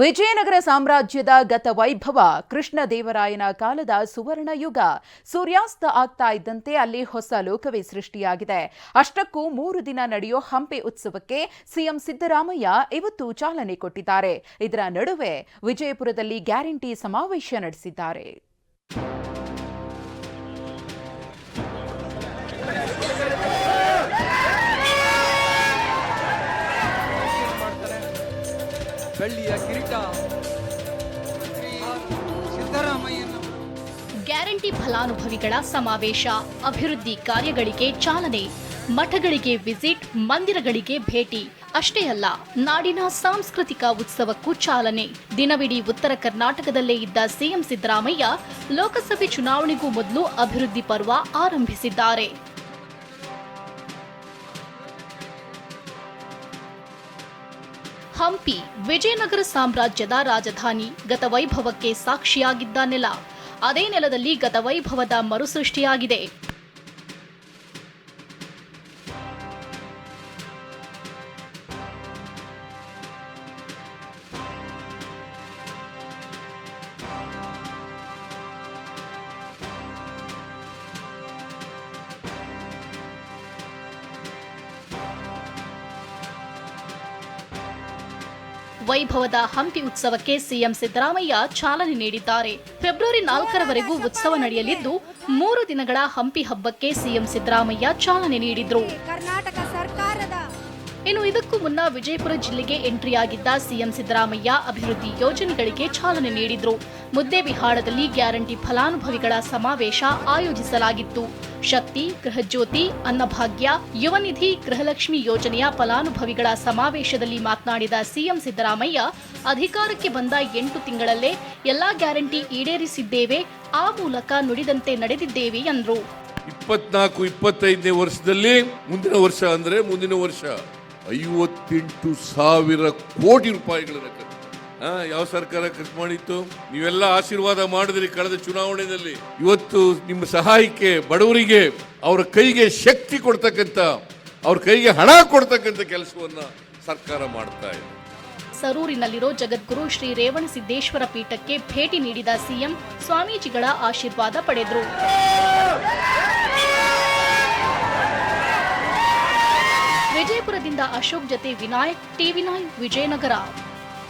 ವಿಜಯನಗರ ಸಾಮ್ರಾಜ್ಯದ ಗತ ವೈಭವ ಕೃಷ್ಣದೇವರಾಯನ ಕಾಲದ ಸುವರ್ಣ ಯುಗ ಸೂರ್ಯಾಸ್ತ ಆಗ್ತಾ ಇದ್ದಂತೆ ಅಲ್ಲಿ ಹೊಸ ಲೋಕವೇ ಸೃಷ್ಟಿಯಾಗಿದೆ. ಅಷ್ಟಕ್ಕೂ ಮೂರು ದಿನ ನಡೆಯೋ ಹಂಪೆ ಉತ್ಸವಕ್ಕೆ ಸಿಎಂ ಸಿದ್ದರಾಮಯ್ಯ ಇವತ್ತು ಚಾಲನೆ ಕೊಟ್ಟಿದ್ದಾರೆ. ಇದರ ನಡುವೆ ವಿಜಯಪುರದಲ್ಲಿ ಗ್ಯಾರಂಟಿ ಸಮಾವೇಶ ನಡೆಸಿದ್ದಾರೆ. ಬೆಳ್ಳಿಯ ಕಿರೀಟ. ಶ್ರೀ ಸಿದ್ದರಾಮಯ್ಯನವರು. ಗ್ಯಾರಂಟಿ ಫಲಾನುಭವಿಗಳ ಸಮಾವೇಶ ಅಭಿವೃದ್ಧಿ ಕಾರ್ಯಗಳಿಗೆ ಚಾಲನೆ ಮಠಗಳಿಗೆ ವಿಸಿಟ್ ಮಂದಿರಗಳಿಗೆ ಭೇಟಿ ಅಷ್ಟೇ ಅಲ್ಲ ನಾಡಿನ ಸಾಂಸ್ಕೃತಿಕ ಉತ್ಸವಕ್ಕೂ ಚಾಲನೆ. ದಿನವಿಡೀ ಉತ್ತರ ಕರ್ನಾಟಕದಲ್ಲೇ ಇದ್ದ ಸಿಎಂ ಸಿದ್ದರಾಮಯ್ಯ ಲೋಕಸಭೆ ಚುನಾವಣೆಗೂ ಮೊದಲು ಅಭಿವೃದ್ಧಿ ಪರ್ವ ಆರಂಭಿಸಿದ್ದಾರೆ. ಹಂಪಿ ವಿಜಯನಗರ ಸಾಮ್ರಾಜ್ಯದ ರಾಜಧಾನಿ ಗತವೈಭವಕ್ಕೆ ಸಾಕ್ಷಿಯಾಗಿದ್ದ ನೆಲ. ಅದೇ ನೆಲದಲ್ಲಿ ಗತವೈಭವದ ಮರುಸೃಷ್ಟಿಯಾಗಿದೆ. ವೈಭವದ ಹಂಪಿ ಉತ್ಸವಕ್ಕೆ ಸಿಎಂ ಸಿದ್ದರಾಮಯ್ಯ ಚಾಲನೆ ನೀಡಿದ್ದಾರೆ. ಫೆಬ್ರವರಿ ನಾಲ್ಕರವರೆಗೂ ಉತ್ಸವ ನಡೆಯಲಿದ್ದು ಮೂರು ದಿನಗಳ ಹಂಪಿ ಹಬ್ಬಕ್ಕೆ ಸಿಎಂ ಸಿದ್ದರಾಮಯ್ಯ ಚಾಲನೆ ನೀಡಿದ್ರು. ಕರ್ನಾಟಕ ಸರ್ಕಾರದ ಇನ್ನು ಇದಕ್ಕೂ ಮುನ್ನ ವಿಜಯಪುರ ಜಿಲ್ಲೆಗೆ ಎಂಟ್ರಿಯಾಗಿದ್ದ ಸಿಎಂ ಸಿದ್ದರಾಮಯ್ಯ ಅಭಿವೃದ್ಧಿ ಯೋಜನೆಗಳಿಗೆ ಚಾಲನೆ ನೀಡಿದ್ರು. ಮುದ್ದೇಬಿಹಾಳದಲ್ಲಿ ಗ್ಯಾರಂಟಿ ಫಲಾನುಭವಿಗಳ ಸಮಾವೇಶ ಆಯೋಜಿಸಲಾಗಿತ್ತು. ಶಕ್ತಿ, ಗೃಹಜ್ಯೋತಿ, ಅನ್ನಭಾಗ್ಯ, ಯುವನಿಧಿ, ಗೃಹಲಕ್ಷ್ಮಿ ಯೋಜನೆಯ ಫಲಾನುಭವಿಗಳ ಸಮಾವೇಶದಲ್ಲಿ ಮಾತನಾಡಿದ ಸಿಎಂ ಸಿದ್ದರಾಮಯ್ಯ, ಅಧಿಕಾರಕ್ಕೆ ಬಂದ ಎಂಟು ತಿಂಗಳಲ್ಲೇ ಎಲ್ಲಾ ಗ್ಯಾರಂಟಿ ಈಡೇರಿಸಿದ್ದೇವೆ, ಆ ಮೂಲಕ ನುಡಿದಂತೆ ನಡೆದಿದ್ದೇವೆ ಎಂದರು. ಇಪ್ಪತ್ನಾಲ್ಕು, ಇಪ್ಪತ್ತೈದನೇ ವರ್ಷದಲ್ಲಿ ಮುಂದಿನ ವರ್ಷ ಅಂದ್ರೆ ಮುಂದಿನ ವರ್ಷ ಐವತ್ತೆಂಟು ಸಾವಿರ ಕೋಟಿ ರೂಪಾಯಿಗಳನ್ನ ಯಾವ ಸರ್ಕಾರ ಖರ್ಚು ಮಾಡಿತ್ತು? ನೀವೆಲ್ಲ ಆಶೀರ್ವಾದ ಮಾಡಿದ್ರಿ ಕಳೆದ ಚುನಾವಣೆಯಲ್ಲಿ. ಇವತ್ತು ನಿಮ್ಮ ಸಹಾಯಕ್ಕೆ ಬಡವರಿಗೆ ಅವರ ಕೈಗೆ ಶಕ್ತಿ ಕೊಡ್ತಕ್ಕಂಥ, ಅವ್ರ ಕೈಗೆ ಹಣ ಕೊಡ್ತಕ್ಕಂಥ ಕೆಲಸವನ್ನ ಸರ್ಕಾರ ಮಾಡ್ತಾ ಇದೆ. ಸರೂರಿನಲ್ಲಿರೋ ಜಗದ್ಗುರು ಶ್ರೀ ರೇವಣಸಿದ್ದೇಶ್ವರ ಪೀಠಕ್ಕೆ ಭೇಟಿ ನೀಡಿದ ಸಿಎಂ ಸ್ವಾಮೀಜಿಗಳ ಆಶೀರ್ವಾದ ಪಡೆದರು. ವಿಜಯಪುರದಿಂದ ಅಶೋಕ್ ಜತೆ ವಿನಾಯಕ್, ಟಿವಿ ನೈನ್, ವಿಜಯನಗರ.